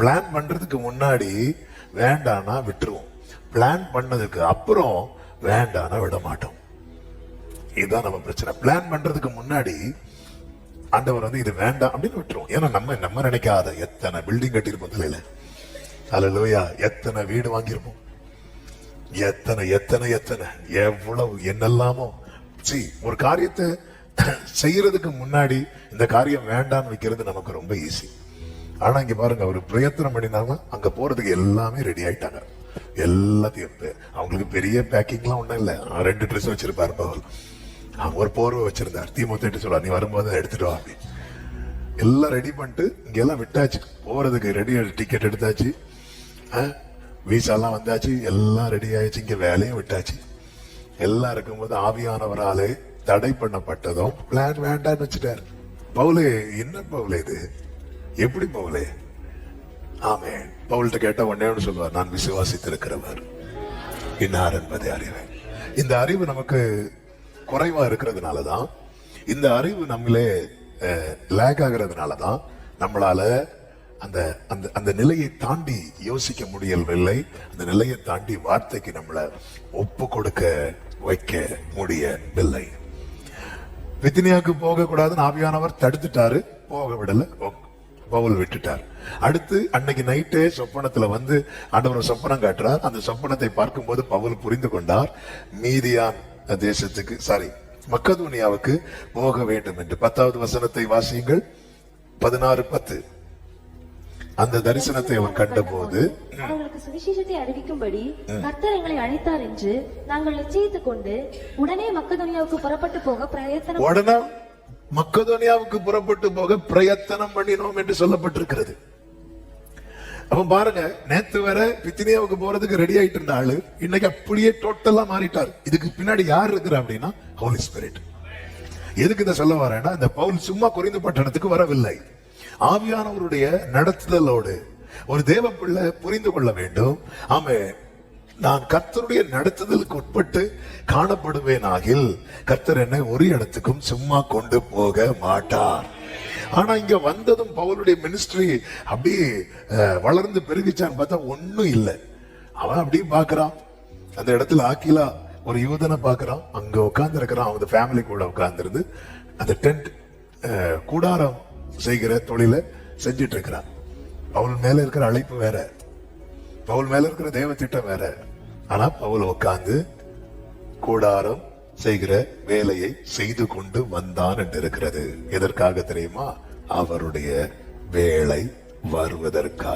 Plan பண்றதுக்கு முன்னாடி வேண்டானா விட்டுருவோம். பிளான் பண்ணதுக்கு அப்புறம் வேண்டானா விட மாட்டோம். இதுதான் நம்ம பிரச்சனை. பிளான் பண்றதுக்கு முன்னாடி ஆண்டவர் வந்து இது வேண்டாம் அப்படின்னு விட்டுருவோம். ஏன்னா நம்ம நம்ம நினைக்காத எத்தனை பில்டிங் கட்டியிருப்போம் தலையில அல்ல எத்தனை வீடு வாங்கியிருப்போம். எத்தனை எத்தனை எத்தனை எவ்வளவு என்னெல்லாமோ. சி ஒரு காரியத்தை செய்யறதுக்கு முன்னாடி இந்த காரியம் வேண்டாம்னு வைக்கிறது நமக்கு ரொம்ப ஈஸி ஆனா இங்க பாருங்க அவர் பிரயத்தனம் பண்ணினாங்கன்னா அங்க போறதுக்கு எல்லாமே ரெடி ஆயிட்டாங்க. எல்லாத்தையும் அவங்களுக்கு பெரிய பேக்கிங்லாம் ஒண்ணும் இல்ல. ரெண்டு ட்ரெஸ் வச்சிருப்பாரு பவுல் அவங்க ஒரு போர்வை வச்சிருந்தார். தீமுத்திட்டு சொல்லுவார் நீ வரும்போது எடுத்துட்டு வா எல்லாம் ரெடி பண்ணிட்டு இங்க எல்லாம் விட்டாச்சு. போறதுக்கு ரெடி டிக்கெட் எடுத்தாச்சு. வீசாலாம் வந்தாச்சு. எல்லாம் ரெடி ஆயிடுச்சு. இங்க வேலையும் விட்டாச்சு. எல்லாம் இருக்கும்போது ஆவியானவராலே தடை பண்ணப்பட்டதும் பிளான் வேண்டாம்னு வச்சுட்டாரு. பவுலே என்ன பவுலே இது? எப்படி பவுலே? ஆமே பவுல்கிட்ட கேட்டா ஒன்னே ஒன்று சொல்லுவார் நான் விசுவாசித்திருக்கிறவர். இன்னார் என்பதை அறிவேன். இந்த அறிவு நமக்கு குறைவா இருக்கிறதுனால தான் இந்த அறிவு நம்மளே லேக் ஆகிறதுனால தான் நம்மளால அந்த அந்த அந்த நிலையை தாண்டி யோசிக்க முடியவில்லை. அந்த நிலையை தாண்டி வார்த்தைக்கு நம்மளை ஒப்பு கொடுக்க வைக்க முடியவில்லை. வித்தினியாவுக்கு போகக்கூடாதுன்னு ஆவியானவர் தடுத்துட்டாரு. போக விடலை. பவுல் விட்டுட்டார். அடுத்து அன்னைக்கு நைட்டே சொப்பனத்துல வந்து ஆண்டவர் சொப்பனம் காட்டுறார். அந்த சொப்பனத்தை பார்க்கும்போது பவுல் புரிந்து கொண்டார். மீதியான் தேசத்துக்கு சாரி மக்கதோனியாவுக்கு போக வேண்டும் என்று. பத்தாவது வசனத்தை வாசியுங்கள். பதினாறு பத்து. அந்த தரிசனத்தை அவன் கண்டபோது அவர்களுக்கு சுவிசேஷத்தை அறிவிக்கும்படி கர்த்தர் எங்களை அழைத்தார் என்று நாங்கள் நிச்சயித்துக் கொண்டு உடனே மக்கதுனியாவுக்கு புறப்பட்டு போக பிரயத்தனம் உடனே மக்கதோனியாவுக்கு புறப்பட்டு போக பிரயத்தனம் பண்ணினோம் என்று சொல்லப்பட்டிருக்கிறது. அப்ப பாருங்க நேத்து வர பித்தினியாவுக்கு போறதுக்கு ரெடி ஆயிட்டு இருந்த ஆளு இன்னைக்கு அப்படியே டோட்டலா மாறிட்டார். இதுக்கு பின்னாடி யார் இருக்கிறா அப்படின்னா ஹோலி ஸ்பிரிட் எதுக்கு இதை சொல்ல வரேன்னா இந்த பவுல் சும்மா குறைந்த பட்டணத்துக்கு வரவில்லை. ஆவியானவருடைய நடத்துதலோடு ஒரு தேவ பிள்ளை புரிந்து கொள்ள வேண்டும். ஆமே நான் கர்த்தருடைய நடத்துதலுக்கு உட்பட்டு காணப்படுவேனாகில் கர்த்தர் என்னை ஒரு இடத்துக்கும் சும்மா கொண்டு போக மாட்டார். ஆனா இங்க வந்ததும் பவுலுடைய மினிஸ்ட்ரி அப்படியே வளர்ந்து பெருகிச்சான்னு பார்த்தா ஒன்றும் இல்லை. அவன் அப்படியே பாக்குறான் அந்த இடத்துல ஆக்கிலா ஒரு யூதனை பாக்குறான் அங்க உட்கார்ந்து இருக்கிறான் அவங்க ஃபேமிலி கூட உட்கார்ந்துருந்து அந்த டென்ட் கூடாரம் செய்கிற தொழிலை செஞ்சிட்டு இருக்கிறான். பவுல் மேல இருக்கிற அழைப்பு வேற. பவுல் மேல இருக்கிற தேவ திட்டம் வேற. ஆனா பவுல் உட்கார்ந்து கூடாரம் செய்கிற வேலையை செய்து கொண்டு வந்தான் என்று இருக்கிறது எதற்காக தெரியுமா? அவருடைய வேலை வருவதற்காக.